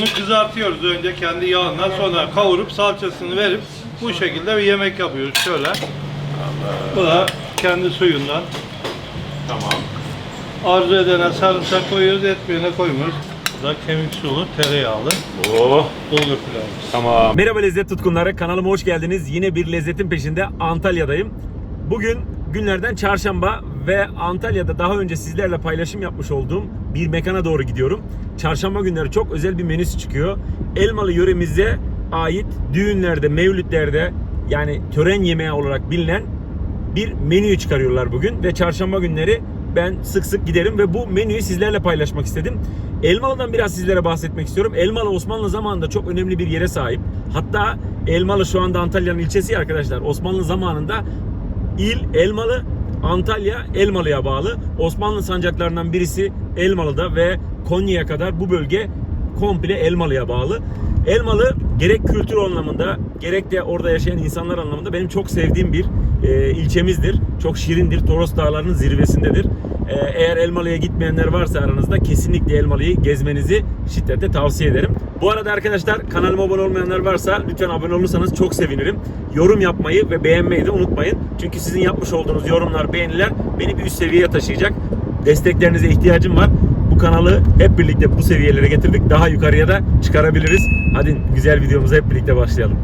Bunu kızartıyoruz önce kendi yağından sonra kavurup salçasını verip bu şekilde bir yemek yapıyoruz şöyle. Bu da kendi suyundan. Tamam. Arzu edene sarımsak koyuyoruz, etmeyene koymuyoruz. Bu da kemik sulu, tereyağlı, Oh. bulgur pilavımız. Tamam. Merhaba lezzet tutkunları kanalıma hoş geldiniz. Yine bir lezzetin peşinde Antalya'dayım. Bugün günlerden çarşamba ve Antalya'da daha önce sizlerle paylaşım yapmış olduğum bir mekana doğru gidiyorum. Çarşamba günleri çok özel bir menüsü çıkıyor. Elmalı yöremize ait düğünlerde, mevlütlerde yani tören yemeği olarak bilinen bir menüyü çıkarıyorlar bugün ve çarşamba günleri ben sık sık giderim ve bu menüyü sizlerle paylaşmak istedim. Elmalı'dan biraz sizlere bahsetmek istiyorum. Elmalı Osmanlı zamanında çok önemli bir yere sahip. Hatta Elmalı şu anda Antalya'nın ilçesi arkadaşlar. Osmanlı zamanında il Elmalı, Antalya Elmalı'ya bağlı. Osmanlı sancaklarından birisi Elmalı'da ve Konya'ya kadar bu bölge komple Elmalı'ya bağlı. Elmalı gerek kültür anlamında gerek de orada yaşayan insanlar anlamında benim çok sevdiğim bir e, ilçemizdir. Çok şirindir. Toros Dağları'nın zirvesindedir. E, eğer Elmalı'ya gitmeyenler varsa aranızda kesinlikle Elmalı'yı gezmenizi şiddetle tavsiye ederim. Bu arada arkadaşlar kanalıma abone olmayanlar varsa lütfen abone olursanız çok sevinirim. Yorum yapmayı ve beğenmeyi de unutmayın. Çünkü sizin yapmış olduğunuz yorumlar, beğeniler beni bir üst seviyeye taşıyacak. Desteklerinize ihtiyacım var. Bu kanalı hep birlikte bu seviyelere getirdik. Daha yukarıya da çıkarabiliriz. Hadi güzel videomuza hep birlikte başlayalım.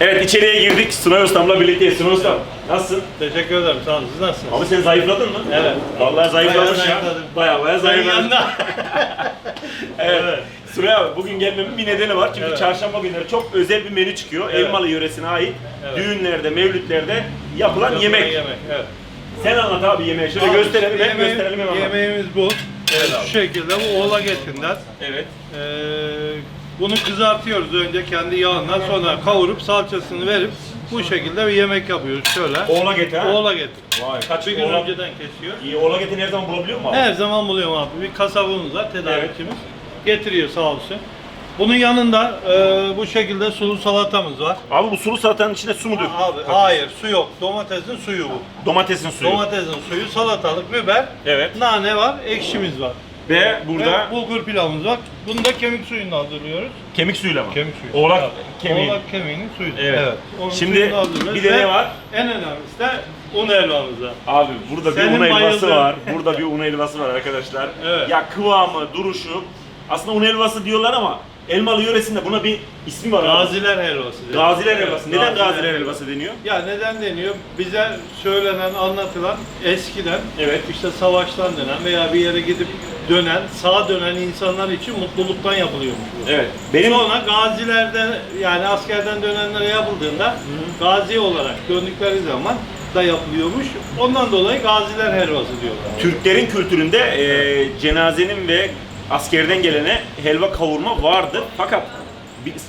Evet içeriye girdik. Sunay Ustam'la birlikteyiz. Sunay Ustam nasılsın? Teşekkür ederim, sağ olun. Siz nasılsınız? Abi sen zayıfladın mı? Evet. Vallahi zayıflamış Bayağı ya. zayıfladım. Baya baya zayıflamış. yanında. Evet. Sunay abi bugün gelmemin bir nedeni var. Çünkü Evet. çarşamba günleri çok özel bir menü çıkıyor. Evet. Elmalı yöresine ait Evet. düğünlerde, mevlütlerde yapılan yemek. yemek. Evet. Sen anlat abi yemeği. Şöyle Abi, gösterelim hem yemeği- gösterelim hem anlat. Yemeğimiz bu. Evet Şu şekilde bu oğlak etinden. Evet. Ee, bunu kızartıyoruz önce kendi yağından sonra kavurup salçasını verip bu şekilde bir yemek yapıyoruz şöyle. Oğlak eti ha? Oğlak eti. Vay kaç Bir gün oğlak, önceden kesiyor. İyi, oğlak eti her zaman bulabiliyor mu abi? Her zaman buluyorum abi. Bir kasabımız var tedarikçimiz. Getiriyor sağ olsun. Bunun yanında e, bu şekilde sulu salatamız var. Abi bu sulu salatanın içine su mu dök? Abi hayır su yok. Domatesin suyu bu. Domatesin suyu. Domatesin suyu, salatalık, biber, Evet. nane var, ekşimiz var. Ve burada Ve bulgur pilavımız var. Bunu da kemik suyunu hazırlıyoruz. kemik suyuyla mı? Kemik suyu. Oğlak Evet. kemiği. Oğlak kemiğinin suyu. Evet. Onun Şimdi suyunu hazırlıyoruz. bir de Ve ne var? En önemlisi de un helvamız var. Abi burada Senin bir un helvası bayıldığın- var. Burada bir un helvası var arkadaşlar. Evet. Ya kıvamı, duruşu. Aslında un helvası diyorlar ama Elmalı yöresinde buna bir ismi var. Gaziler helvası. Gaziler helvası. Neden gaziler helvası deniyor? Ya neden deniyor? Bize söylenen, anlatılan eskiden Evet. işte savaştan dönen veya bir yere gidip dönen, sağa dönen insanlar için mutluluktan yapılıyormuş bu. Evet. Benim Sonra gazilerde yani askerden dönenlere yapıldığında gazi olarak döndükleri zaman da yapılıyormuş. Ondan dolayı gaziler helvası diyorlar. Türklerin kültüründe e, cenazenin ve askerden gelene helva kavurma vardı. Fakat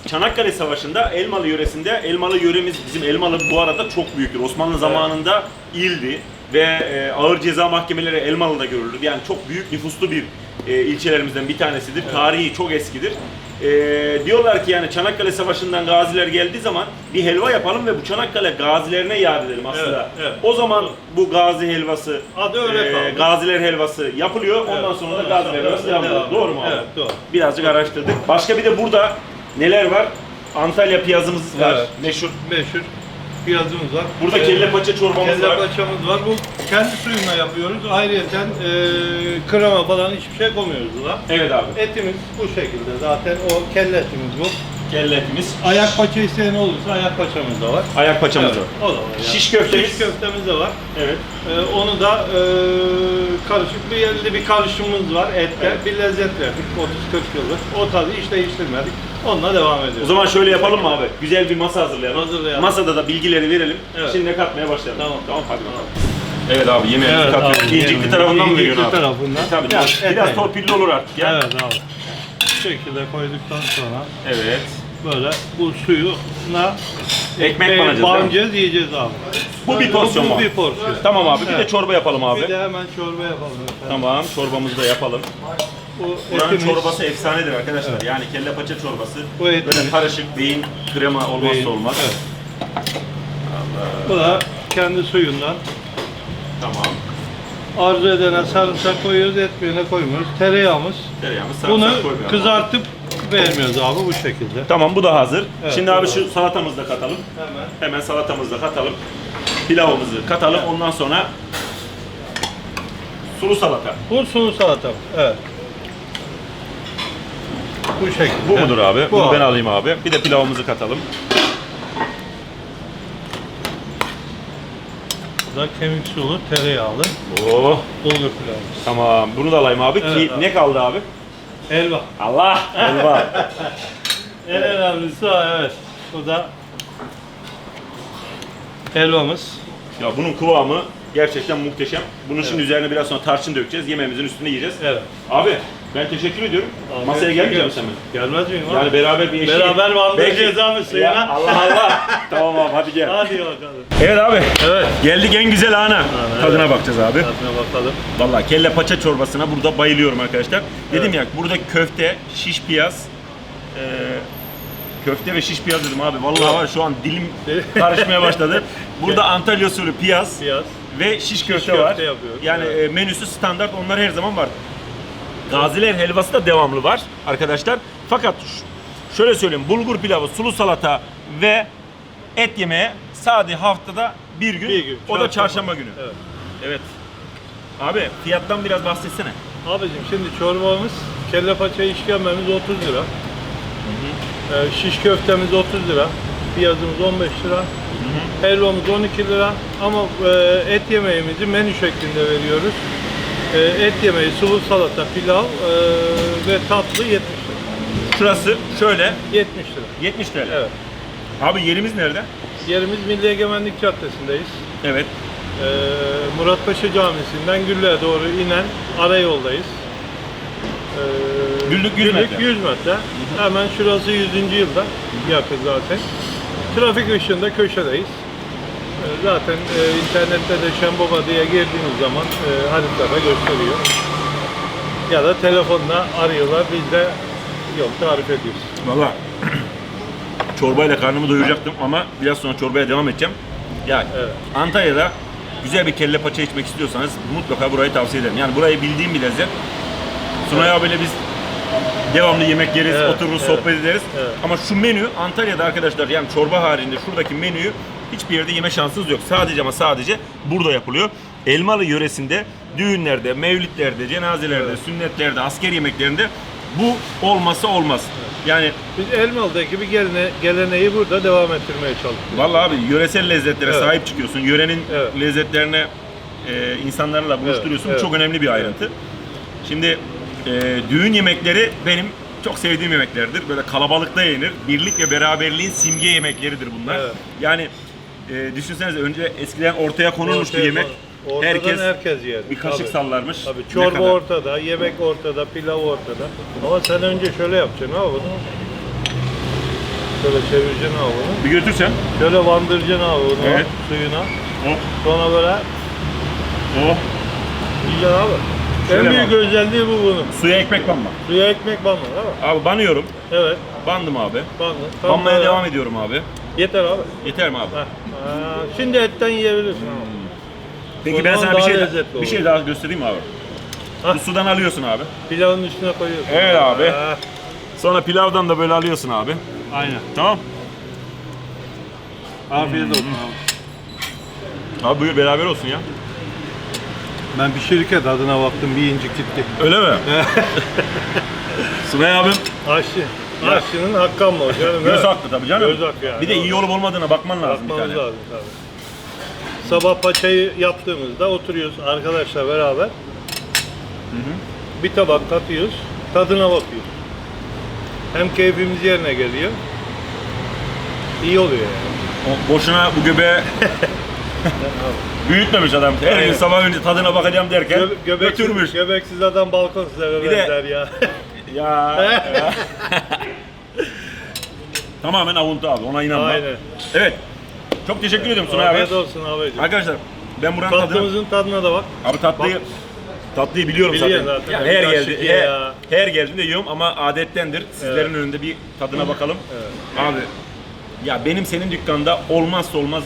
Çanakkale Savaşı'nda Elmalı yöresinde, Elmalı yöremiz bizim Elmalı bu arada çok büyüktür. Osmanlı zamanında ildi ve e, ağır ceza mahkemeleri Elmalı'da görülür. Yani çok büyük nüfuslu bir e, ilçelerimizden bir tanesidir. Tarihi çok eskidir. E, diyorlar ki yani Çanakkale Savaşı'ndan gaziler geldiği zaman bir helva yapalım ve bu Çanakkale gazilerine yad edelim aslında. Evet, evet. O zaman bu gazi helvası Adı öyle ee, kaldı. gaziler helvası yapılıyor. Ondan Evet, sonra da ondan gaziler sonra helvası devam ediyor. devam. Doğru mu abi? Evet, doğru. Birazcık araştırdık. Başka bir de burada neler var? Antalya piyazımız var. Evet. Meşhur. Meşhur piyazımız var. Burada Ee, kelle paça çorbamız Kelle var. paçamız var. Bu kendi suyuna yapıyoruz. Ayrıca e, krema falan hiçbir şey koymuyoruz buna. Evet abi. Etimiz bu şekilde zaten o kelle etimiz bu. Kelle etimiz. Ayak paça isteyen olursa ayak paçamız da var. Ayak paçamız Evet, var. O da var. yani. Şiş köftemiz. Şiş köftemiz de var. Evet. Ee, onu da e, karışık bir yerli bir karışımımız var ette. Evet. Bir lezzet verdik 30-40 yıllık. O tadı hiç değiştirmedik. Onunla devam ediyoruz. O zaman şöyle yapalım mı abi? Güzel bir masa hazırlayalım. Hazırlayalım. Masada da bilgileri verelim. Evet. Şimdi katmaya başlayalım. Tamam. Tamam hadi bakalım. Evet abi yemeğimizi Evet katıyoruz. abi, İncikli tarafından mı veriyorsun abi? tarafından. Tabii. Ya, biraz biraz torpilli olur artık ya. Evet abi. Bu şekilde koyduktan sonra Evet. Böyle bu suyuna Ekmek e, banacağız değil mi? banacağız yiyeceğiz abi. Bu bir porsiyon Bu mu? bir porsiyon. Tamam abi. Bir de Evet. çorba yapalım abi. Bir de hemen çorba yapalım. efendim. Tamam, çorbamızı da yapalım. Bu Buranın etimiz, çorbası efsanedir arkadaşlar. Yani kelle paça çorbası. Bu etimiz. Böyle karışık, beyin, krema olmazsa Beyin. olmaz. Evet. Bu da kendi suyundan. Tamam. Arzu edene sarımsak koyuyoruz, etmeyene koymuyoruz. Tereyağımız. Tereyağımız, Bunu sarımsak koymayalım. kızartıp vermiyoruz abi bu şekilde. Tamam bu da hazır. Evet, Şimdi abi şu salatamızı da katalım. Hemen. Hemen salatamızı da katalım. Pilavımızı katalım. Ondan sonra sulu salata. Bu sulu salata. Evet. Bu şekilde. Bu mudur abi? Bu Bunu ben abi. alayım abi. Bir de pilavımızı katalım. Bu da kemik sulu, tereyağlı, Oh bulgur pilavımız. tamam. Bunu da alayım abi Evet ki abi. ne kaldı abi? Helva. Allah helva. En önemlisi o evet. Bu da helvamız. ya bunun kıvamı gerçekten muhteşem. Bunun şimdi üzerine biraz sonra tarçın dökeceğiz. Yemeğimizin üstüne yiyeceğiz. Evet. Abi ben teşekkür ediyorum. Masaya gelmeyeceğim sen mi? Gelmez miyim abi? Yani beraber bir eşlik. Beraber bandıracağız Belki- abi suyuna. Allah Allah. tamam abi hadi gel. Hadi bakalım. Evet abi. Evet. Geldik en güzel ana. evet. Tadına bakacağız abi. Tadına bakalım. Vallahi kelle paça çorbasına burada bayılıyorum arkadaşlar. Dedim ya burada köfte, şiş piyaz, eee, köfte ve şiş piyaz dedim abi. Vallahi var şu an dilim karışmaya başladı. Burada Antalya usulü piyaz Piyaz. ve şiş köfte, köfte var. yapıyoruz, Yani evet. e, menüsü standart onlar her zaman var. Gaziler helvası da devamlı var arkadaşlar. Fakat şöyle söyleyeyim bulgur pilavı, sulu salata ve et yemeğe sadece haftada bir gün. Bir gün, O da çarşamba. günü. Evet. Evet. Abi fiyattan biraz bahsetsene. Abicim şimdi çorbamız, kelle paça işkembemiz 30 lira. Ee, şiş köftemiz 30 lira. Piyazımız 15 lira. Helvamız 12 lira. Ama e, et yemeğimizi menü şeklinde veriyoruz. E, et yemeği, sulu salata, pilav e, ve tatlı 70 lira. Şurası şöyle 70 lira. 70 TL. Evet. Abi yerimiz nerede? Yerimiz Milli Egemenlik Caddesi'ndeyiz. Evet. Ee, Muratpaşa Camisi'nden Güllü'ye doğru inen ara yoldayız. Ee, Güllük 100 metre. 100 metre. Hemen şurası 100. yılda yakın zaten. Trafik ışığında köşedeyiz. Zaten e, internette de Şembaba diye girdiğiniz zaman e, haritada gösteriyor. Ya da telefonla arıyorlar biz de yol tarif ediyoruz. Valla çorbayla karnımı doyuracaktım ama biraz sonra çorbaya devam edeceğim. Ya Evet. Antalya'da güzel bir kelle paça içmek istiyorsanız mutlaka burayı tavsiye ederim. Yani burayı bildiğim bir lezzet. Sunay abiyle biz devamlı yemek yeriz, Evet, otururuz, evet, sohbet ederiz. evet. Ama şu menü Antalya'da arkadaşlar yani çorba haricinde şuradaki menüyü hiçbir yerde yeme şansınız yok. Sadece ama sadece burada yapılıyor. Elmalı yöresinde düğünlerde, mevlitlerde, cenazelerde, Evet. sünnetlerde, asker yemeklerinde bu olmasa olmaz. Yani Biz Elmalı'daki bir gelene, geleneği burada devam ettirmeye çalışıyoruz. Vallahi abi yöresel lezzetlere Evet. sahip çıkıyorsun. Yörenin Evet. lezzetlerine e, insanlarla buluşturuyorsun. Evet, Bu çok önemli bir ayrıntı. Şimdi e, düğün yemekleri benim çok sevdiğim yemeklerdir. Böyle kalabalıkta yenir. Birlik ve beraberliğin simge yemekleridir bunlar. Evet. Yani e, düşünsenize önce eskiden ortaya konulmuş bir Ortaya yemek. kon- Ortadan herkes, herkes, yer. bir kaşık Tabii. sallarmış. Tabii Ne çorba kadar? ortada, yemek ortada, pilav ortada. Ama sen önce şöyle yapacaksın abi bunu. Şöyle çevireceksin abi bunu. Bir götürsen. Şöyle bandıracaksın abi bunu Evet. suyuna. Oh, Sonra böyle oh. yiyeceksin abi. Şöyle en büyük mi özelliği bu bunun. Suya ekmek banma. Suya ekmek banma değil mi? Abi banıyorum. Evet. Bandım abi. Bandı. Banmaya böyle. devam ediyorum abi. Yeter abi. Yeter mi abi? Aa, şimdi etten yiyebilirsin abi. Peki O ben sana bir daha şey lezzetli bir olur. şey daha göstereyim mi abi. Bu sudan alıyorsun abi. Pilavın üstüne koyuyorsun. Evet abi. Ha, Sonra pilavdan da böyle alıyorsun abi. Aynen. Tamam. Afiyet olsun abi. Abi buyur beraber olsun ya. Ben pişirirken tadına baktım bir incik gitti. Öyle mi? Sunay abim Aşçı. Ya. Aşçının hakkı ama o canım. göz hakkı tabii canım. Göz hakkı yani. Bir de iyi olup olmadığına bakman lazım bir Bakmamız tane. lazım tabii. Sabah paçayı yaptığımızda oturuyoruz arkadaşlar beraber. Bir tabak katıyoruz, tadına bakıyoruz. Hem keyfimiz yerine geliyor. İyi oluyor yani. O boşuna bu göbeğe büyütmemiş adam. Her gün Aynen. sabah önce tadına bakacağım derken Gö- göbeksiz, götürmüş. göbeksiz adam balkon size Bir de- benzer ya. Ya. ya. Tamamen avuntu abi ona inanma. Aynen. Evet. Çok teşekkür ediyorum Sunay abi. Afiyet olsun abicim. Arkadaşlar ben buranın tadını... Tatlımızın tadına da bak. Abi tatlıyı tatlıyı biliyorum zaten. zaten. Bir her geldi ye her, ya. her geldiğinde yiyorum ama adettendir. Sizlerin önünde bir tadına bakalım. Evet. Abi ya benim senin dükkanda olmazsa olmaz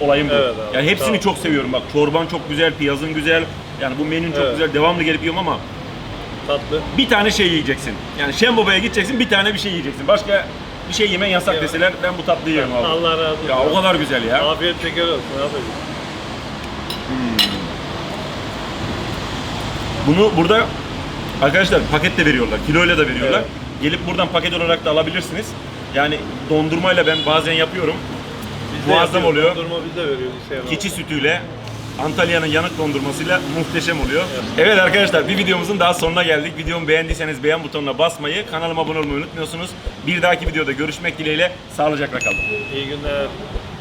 olayım bu. Evet abi, yani hepsini tamam. çok seviyorum bak. Çorban çok güzel, piyazın güzel. Yani bu menün çok Evet. güzel. Devamlı gelip yiyorum ama Tatlı. Bir tane şey yiyeceksin. Yani Şemboba'ya gideceksin bir tane bir şey yiyeceksin. Başka bir şey yemen yasak Ya. deseler ben bu tatlıyı yerim abi. Allah razı olsun. Ya o kadar güzel ya. Afiyet şeker olsun abi. Bunu burada arkadaşlar paketle veriyorlar, kiloyla da veriyorlar. Evet. Gelip buradan paket olarak da alabilirsiniz. Yani dondurmayla ben bazen yapıyorum. Biz de Muazzam yapıyoruz, oluyor. Dondurma biz de veriyoruz isteyen Keçi sütüyle Antalya'nın yanık dondurmasıyla muhteşem oluyor. Evet arkadaşlar bir videomuzun daha sonuna geldik. Videomu beğendiyseniz beğen butonuna basmayı, kanalıma abone olmayı unutmuyorsunuz. Bir dahaki videoda görüşmek dileğiyle sağlıcakla kalın. İyi günler.